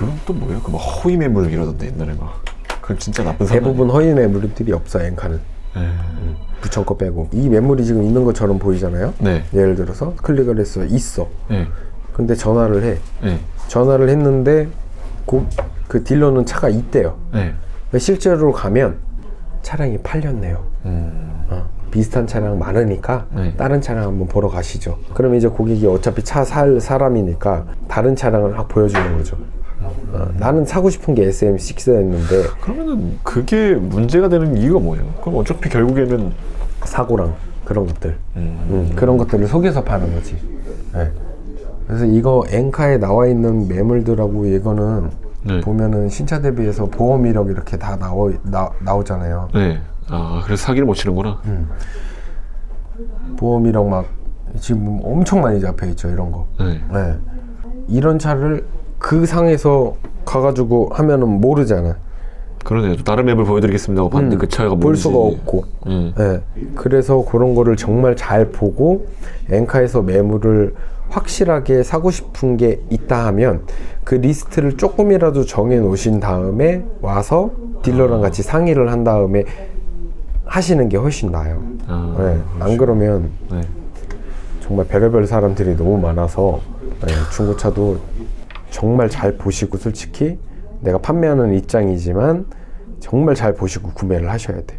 그건 또 뭐예요? 그 막 허위 매물 이러던데 옛날에 막. 그건 진짜 나쁜 사람. 대부분 허위 매물들이 없어 엔카는 아니에요? 부천 거 빼고 이 매물이 지금 있는 것처럼 보이잖아요. 네. 예를 들어서 클릭을 했어 있어. 네. 근데 전화를 해. 네. 전화를 했는데 고, 그 딜러는 차가 있대요. 네. 근데 실제로 가면 차량이 팔렸네요. 음. 어, 비슷한 차량 많으니까 네. 다른 차량 한번 보러 가시죠. 그러면 이제 고객이 어차피 차 살 사람이니까 다른 차량을 확 보여주는 거죠. 어, 나는 사고 싶은 게 SM6였는데 그러면은 그게 문제가 되는 이유가 뭐예요? 그럼 어차피 결국에는 사고랑 그런 것들 음. 음, 그런 것들을 속여서 파는 거지. 네. 그래서 이거 엔카에 나와 있는 매물들하고 이거는 네. 보면은 신차 대비해서 보험 이력 이렇게 다 나오, 나, 나오잖아요. 네. 아 그래서 사기를 못 치는구나. 보험 이력 막 지금 엄청 많이 잡혀 있죠 이런 거. 네. 네. 이런 차를 그 상에서 가가지고 하면은 모르잖아. 그러네요. 또 다른 맵을 보여드리겠습니다. 하고 봤는데 그 차가 볼 뭔지. 수가 없고. 음. 네. 그래서 그런 거를 정말 잘 보고 엔카에서 매물을 확실하게 사고 싶은 게 있다 하면 그 리스트를 조금이라도 정해 놓으신 다음에 와서 딜러랑 같이 상의를 한 다음에 하시는 게 훨씬 나아요. 아, 네. 안 그러면 네. 정말 별의별 사람들이 너무 많아서 네, 중고차도 정말 잘 보시고 솔직히 내가 판매하는 입장이지만 정말 잘 보시고 구매를 하셔야 돼.